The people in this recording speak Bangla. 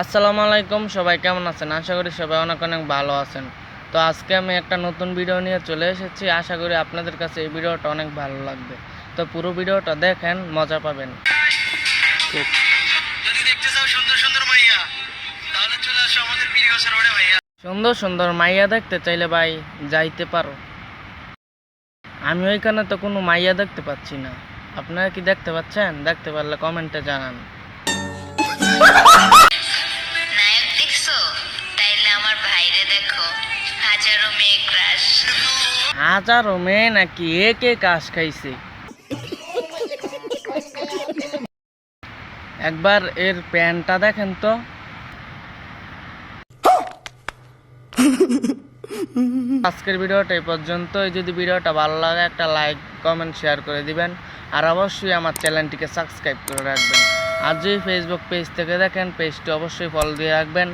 আসসালামু আলাইকুম, সবাই কেমন আছেন? আশা করি সবাই অনেক অনেক ভালো আছেন। তো আজকে আমি একটা নতুন ভিডিও নিয়ে চলে এসেছি। আশা করি আপনাদের কাছে এই ভিডিওটা অনেক ভালো লাগবে। তো পুরো ভিডিওটা দেখেন, মজা পাবেন। সুন্দর সুন্দর মাইয়া দেখতে চাইলে ভাই যাইতে পারো। আমি ওইখানে তো কোনো মাইয়া দেখতে পাচ্ছি না। আপনারা কি দেখতে পাচ্ছেন? দেখতে পারলে কমেন্টে জানান। হাজারো মেয়ে ক্রাশ হাজারো মেয়ে নাকি একে কাজ খাইছে? একবার এর প্যান্টটা দেখেন তো। আজকের ভিডিওটা এই পর্যন্তই। যদি ভিডিওটা ভালো লাগে, একটা লাইক কমেন্ট শেয়ার করে দিবেন। আর অবশ্যই আমার চ্যানেলটিকে সাবস্ক্রাইব করে রাখবেন। আর যদি ফেসবুক পেজ থেকে দেখেন পেজটি অবশ্যই ফলো দিয়ে রাখবেন।